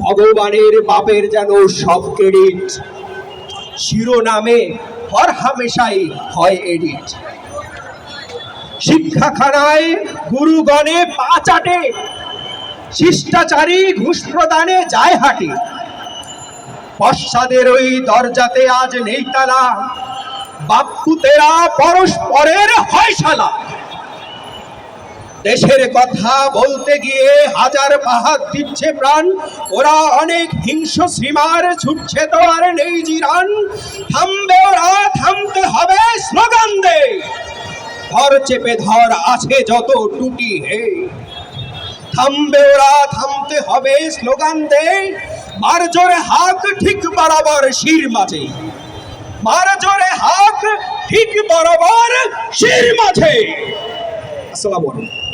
ভগবানের বাপের যেন সব ক্রেডিট শিরোনামে হর হামেশাই হয় এডিট শিক্ষাখানায় গুরুগণে পা চাটে, শিষ্টাচারী ঘুষ প্রদানে যায় হাটে। পশ্চাদের ওই দরজাতে আজ নেই তালা বাপুতেরা পরস্পরের হয় শালা। দেশের কথা বলতে গিয়ে হাজার পাহাড় দিচ্ছে প্রাণ। ওরা অনেক হিংস্র সীমার ছুটছে তো আর নেই জিরান। থামবে ওরা, থামতে হবে স্লোগান দে ধর চেপে ধর আছে যত টুটি হে। থামবে ওরা, থামতে হবে স্লোগান দে মার জোরে হাক ঠিক বরাবর শির মাঝে। মার জোরে হাক ঠিক বরাবর শির মাঝে। আসসালামু আলাইকুম।